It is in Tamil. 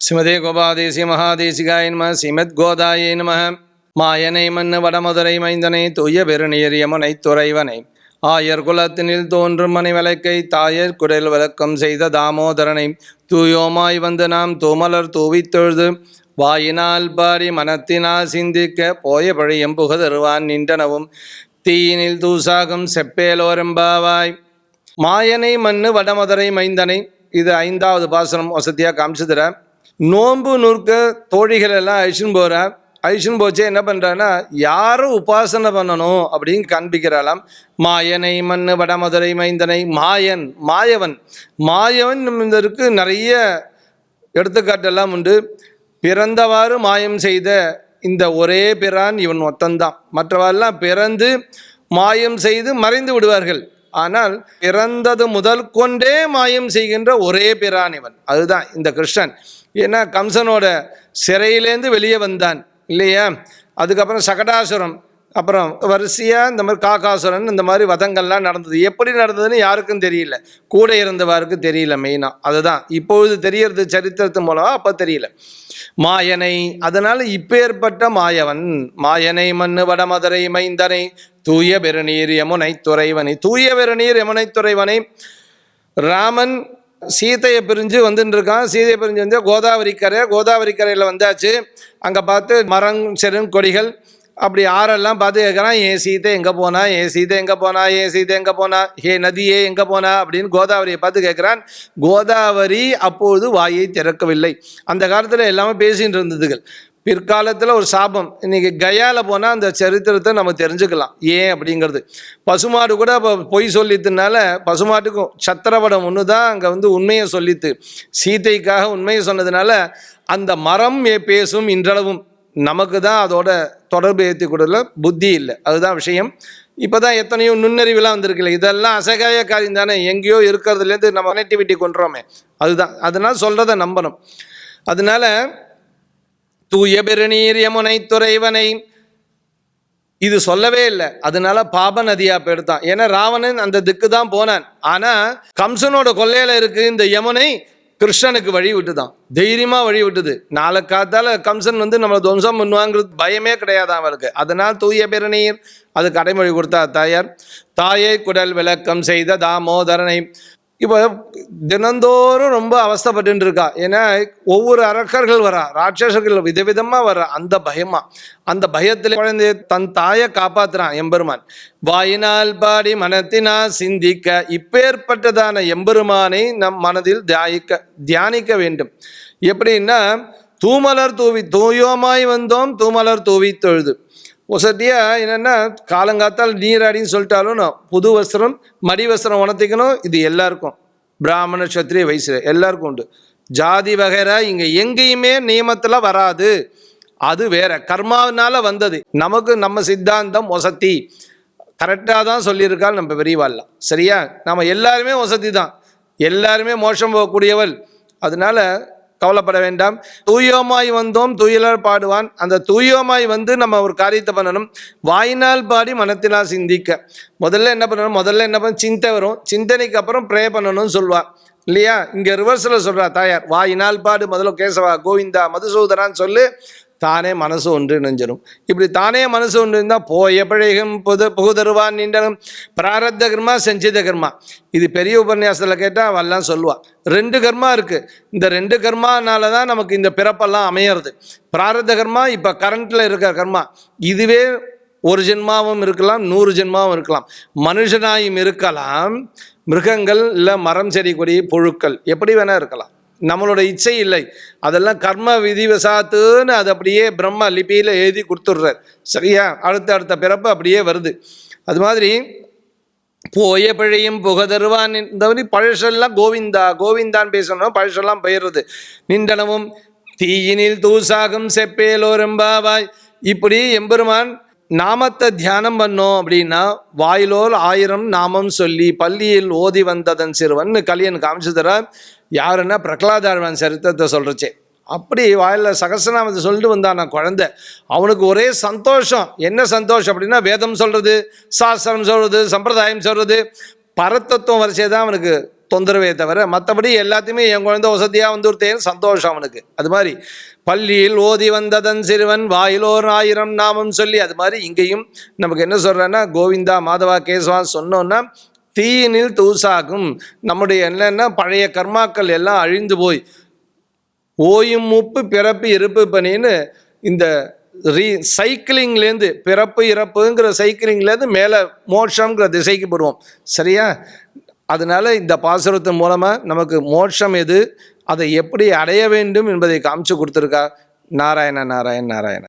ஸ்ரீமதே கோபாதேசி மகாதேசிகாய நம ஸ்ரீமத் கோதாயே நம. மாயனை மண்ணு வடமதுரை மைந்தனை தூய பெருநீர் யமுனை துறைவனை. ஆயர் குலத்தினில் தோன்றும் மணி விளக்கை தாயர் குரல் விளக்கம் செய்த தாமோதரனை. தூயோமாய் வந்து நாம் தூமலர் தூவித்தொழுது வாயினால் பாடி மனத்தினால் சிந்திக்க போய பழியம் புகதருவான் நின்றனவும். தீயினில் தூசாகும் செப்பேலோரம்பாவாய் மாயனை மண்ணு வடமதுரை மைந்தனை இது ஐந்தாவது பாசனம் வசதியாக காமிச்சுதுற நோன்பு நூற்க தோழிகள் எல்லாம் அழிச்சுன்னு போகிறா அழிச்சுன்னு போச்சே என்ன பண்ணுறான்னா யாரும் உபாசனை பண்ணணும் அப்படின்னு காண்பிக்கிறாளாம். மாயனை மண்ணு வடமதுரை மைந்தனை மாயன் மாயவன். மாயவன் இதற்கு நிறைய எடுத்துக்காட்டெல்லாம் உண்டு. பிறந்தவாறு மாயம் செய்த இந்த ஒரே பிறான் இவன் ஒத்தந்தான். மற்றவெல்லாம் பிறந்து மாயம் செய்து மறைந்து விடுவார்கள். ஆனால் பிறந்தது முதல் கொண்டே மாயம் செய்கின்ற ஒரே பிரான் இவன் அதுதான் இந்த கிருஷ்ணன். ஏன்னா கம்சனோட சிறையிலேருந்து வெளியே வந்தான். இல்லையா? அதுக்கப்புறம் சகடாசுரம். அப்புறம் வரிசையாக இந்த மாதிரி காக்காசுரன் இந்த மாதிரி வதங்கள்லாம் நடந்தது. எப்படி நடந்ததுன்னு யாருக்கும் தெரியல. கூட இருந்தவாருக்கு தெரியல மெயினாக அதுதான். இப்பொழுது தெரியறது சரித்திரத்து மூலமாக அப்போ தெரியல. மாயனை அதனால் இப்பேற்பட்ட மாயவன். மாயனை மண்ணு வடமதுரை மைந்தனை தூய பெருநீர் யமுனை துறைவனை. தூய பெருநீர் யமுனை துறைவனை. ராமன் சீதையை பிரிஞ்சு வந்துட்டு இருக்கான் சீதையை பிரிஞ்சு வந்து கோதாவரி கரை கோதாவரி கரையில் வந்தாச்சு. அங்கே பார்த்து மரம் செருங் கொடிகள் அப்படி ஆறெல்லாம் பார்த்து கேட்குறான் ஏன் சீதை எங்கே போனா? ஏன் சீதை எங்கே போனா? ஏன் சீதை எங்கே போனா? ஹே நதியே எங்கே போனா? அப்படின்னு கோதாவரியை பார்த்து கேட்குறான். கோதாவரி அப்பொழுது வாயை திறக்கவில்லை. அந்த காலத்தில் எல்லாமே பேசிகிட்டு இருந்ததுகள். பிற்காலத்தில் ஒரு சாபம். இன்றைக்கி கயாவில் போனால் அந்த சரித்திரத்தை நம்ம தெரிஞ்சுக்கலாம். ஏன் அப்படிங்கிறது. பசுமாடு கூட இப்போ பொய் சொல்லித்தனால பசுமாட்டுக்கும் சத்திரவடம் ஒன்று தான் அங்கே வந்து உண்மையை சொல்லித்து சீதைக்காக உண்மையை சொன்னதுனால அந்த மரம் பேசும் இன்றளவும் நமக்கு தான் அதோட தொடர்பு ஏற்றி கொடுக்கல புத்தி இல்லை. அதுதான் விஷயம். இப்போ தான் எத்தனையோ நுண்ணறிவுலாம் வந்திருக்குல்ல. இதெல்லாம் அசகாய காரியம் தானே. எங்கேயோ இருக்கிறதுலேருந்து நம்ம கனெக்டிவிட்டி கொண்டுறோமே. அதுதான். அதனால் சொல்கிறத நம்பணும். அதனால தூய பெருநீர் யமுனை துறைவனை இது சொல்லவே இல்லை. அதனால பாப நதியா போயிடுதான். ஏன்னா ராவணன் அந்த திக்கு தான் போனான். ஆனா கம்சனோட கொள்ளையில் இருக்கு இந்த யமுனை கிருஷ்ணனுக்கு வழி விட்டுதான். தைரியமாக வழி விட்டுது. நாளை காத்தால கம்சன் வந்து நம்மளை துவம்சம் பண்ணுவாங்கிறது பயமே கிடையாது அவளுக்கு. அதனால் தூய பெருநீர் அது கடைமொழி கொடுத்தா தாயார் தாயை குடல் விளக்கம் செய்த தாமோதரனை இப்போ தினந்தோறும் ரொம்ப அவஸ்தப்பட்டு இருக்கா ஏன்னா ஒவ்வொரு அரக்கர்கள் வரா ராட்சசர்கள் விதவிதமாக வர அந்த பயமா. அந்த பயத்தில் குழந்தைய தன் தாயை காப்பாத்துறான் எம்பெருமான். வாயினால் பாடி மனத்தினால் சிந்திக்க இப்பேற்பட்டதான எம்பெருமானை நம் மனதில் தியாயிக்க தியானிக்க வேண்டும். எப்படின்னா தூமலர் தூவி தூயோமாய் வந்தோம் தூமலர் தூவி தொழுது. ஒசட்டியா என்னென்னா காலங்காத்தால் நீராடின்னு சொல்லிட்டாலும் நான் புது வஸ்திரம் மடி வஸ்திரம் உணர்த்திக்கணும். இது எல்லாருக்கும். பிராமண சத்திரிய வயசு எல்லாருக்கும் உண்டு. ஜாதி வகைரா இங்கே எங்கேயுமே நியமத்தில் வராது. அது வேற. கர்மாவினால வந்தது. நமக்கு நம்ம சித்தாந்தம் ஒசத்தி. கரெக்டாக தான் சொல்லியிருக்காள் நம்ம பெரியவாள்லாம். சரியா? நம்ம எல்லாருமே வசதி தான். எல்லாருமே மோஷம் போகக்கூடியவள். அதனால கவலைப்பட வேண்டாம். தூயோமாய் வந்தோம் தூயலால் பாடுவான். அந்த தூயோமாய் வந்து நம்ம ஒரு காரியத்தை பண்ணணும். வாயினால் பாடி மனத்தினால் சிந்திக்க. முதல்ல என்ன பண்ணணும்? முதல்ல என்ன பண்ண சிந்தை வரும். சிந்தனைக்கு அப்புறம் ப்ரே பண்ணணும்னு சொல்லுவாள் இல்லையா? இங்கே ரிவர்ஸில் சொல்கிறா தாயார் வாயினால் பாடு முதல்ல கேசவா கோவிந்தா மதுசூதரான்னு சொல்லு. தானே மனசு ஒன்று இணைஞ்சிடும் இப்படி தானே மனசு ஒன்று இருந்தால் போய பிழைகும் புது புகுதருவான் நின்றனும் பிராரத்த கர்மா செஞ்சித கர்மா. இது பெரிய உபன்யாசத்தில் கேட்டால் அவெல்லாம் சொல்லுவாள் ரெண்டு கர்மா இருக்குது இந்த ரெண்டு கர்மானால தான் நமக்கு இந்த பிறப்பெல்லாம் அமையிறது. பிராரத்த கர்மா இப்போ கரண்ட்டில் இருக்கிற கர்மா. இதுவே ஒரு ஜென்மாவும் இருக்கலாம் நூறு ஜென்மாவும் இருக்கலாம். மனுஷனாயும் இருக்கலாம். மிருகங்கள் இல்லை மரம் செடி கொடி புழுக்கள் எப்படி வேணால் இருக்கலாம். நம்மளோட இச்சை இல்லை. அதெல்லாம் கர்ம விதிவசாத்துன்னு அது அப்படியே பிரம்ம லிபியில் எழுதி கொடுத்துட்றார். சரியா? அடுத்த அடுத்த பிறப்பு அப்படியே வருது. அது மாதிரி போய பிழையும் புகதருவான் இந்த மாதிரி பழசெல்லாம் கோவிந்தா கோவிந்தான் பேசணும் பழசெல்லாம் பெயர்றது நின்றனவும் தீயினில் தூசாகும் செப்பேலோரம்பாவாய் இப்படி எம்பெருமான் நாமத்தை தியானம் பண்ணோம் அப்படின்னா வாயிலோல் ஆயிரம் நாமம் சொல்லி பள்ளியில் ஓதி வந்ததன் சிறுவன் கலியன் காமிச்சு தர யாருன்னா பிரகலாதாழ்வான் சரித்திரத்தை சொல்கிறச்சே அப்படி வாயில் சகசநாமத்தை சொல்லிட்டு வந்தான் நான் குழந்தை. அவனுக்கு ஒரே சந்தோஷம். என்ன சந்தோஷம் அப்படின்னா வேதம் சொல்கிறது சாஸ்திரம் சொல்கிறது சம்பிரதாயம் சொல்கிறது பரத்தத்துவம் வரிசை தான் அவனுக்கு தொந்தரவே தவிர மற்றபடி எல்லாத்தையுமே என் குழந்தை வசதியாக வந்துருத்தேன்னு சந்தோஷம் அவனுக்கு. அது மாதிரி பள்ளியில் ஓதி வந்ததன் சிறுவன் வாயிலோர் ஆயிரம் நாமம் சொல்லி அது மாதிரி இங்கேயும் நமக்கு என்ன சொல்கிறேன்னா கோவிந்தா மாதவா கேசவா சொன்னோன்னா தீயினில் தூசாகும். நம்முடைய என்னென்னா பழைய கர்மாக்கள் எல்லாம் அழிந்து போய் ஓயும் முப்பு பிறப்பு இருப்பு பனின்னு இந்த ரீ சைக்கிளிங்லேருந்து பிறப்பு இறப்புங்கிற சைக்கிளிங்லேருந்து மேலே மோட்சங்கிற திசைக்கு போடுவோம். சரியா? அதனால இந்த பாசுரத்தின் மூலமாக நமக்கு மோட்சம் எது? அதை எப்படி அடைய வேண்டும் என்பதை காமிச்சு கொடுத்துருக்கா? நாராயண நாராயண நாராயண.